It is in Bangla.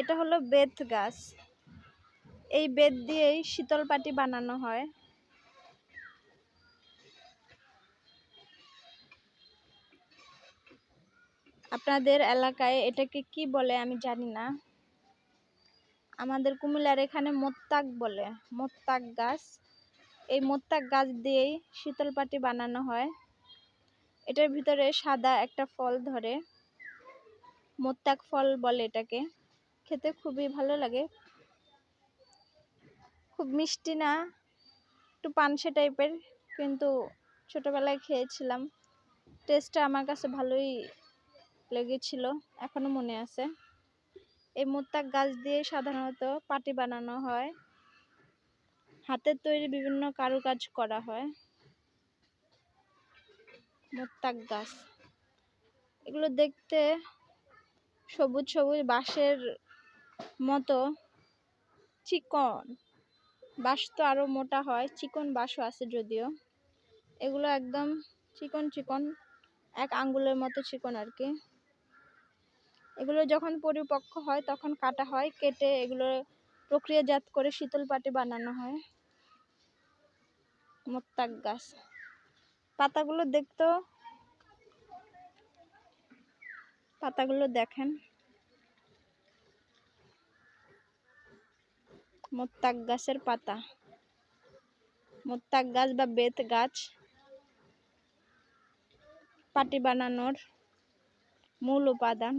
এটা হলো বেত গাছ। এই বেত দিয়েই শীতল পাটি বানানো হয়। আপনাদের এলাকায় এটাকে কি বলে আমি জানি না। আমাদের কুমিল্লার এখানে মোত্তাক বলে, মোত্তাক গাছ। এই মোত্তাক গাছ দিয়েই শীতল পাটি বানানো হয়। এটার ভিতরে সাদা একটা ফল ধরে, মোত্তাক ফল বলে এটাকে। খেতে খুবই ভালো লাগে। খুব মিষ্টি না, একটু পানসে টাইপের, কিন্তু ছোটোবেলায় খেয়েছিলাম। টেস্টটা আমার কাছে ভালোই লেগেছিল এখনও মনে আছে। এই মোত্তাক গাছ দিয়ে সাধারণত পাটি বানানো হয়। হাতের তৈরি বিভিন্ন কারুকাজ করা হয়। মোত্তাক গাছ। এগুলো দেখতে সবুজ সবুজ বাঁশের মতো চিকন। বাঁশ তো আরও মোটা হয়, চিকন বাঁশও আছে যদিও। এগুলো একদম চিকন চিকন, এক আঙ্গুলের মতো চিকন আর কি। এগুলো যখন পরিপক্ক হয়, তখন কাটা হয়, কেটে এগুলো প্রক্রিয়াজাত করে শীতল পাটি বানানো হয়। মোত্তাক গাছ। পাতাগুলো দেখতেও পাতাগুলো দেখেন। মোত্তাক গাছের পাতা। মোত্তাক গাছ বা বেত গাছ। পাটি বানানোর মূল উপাদান।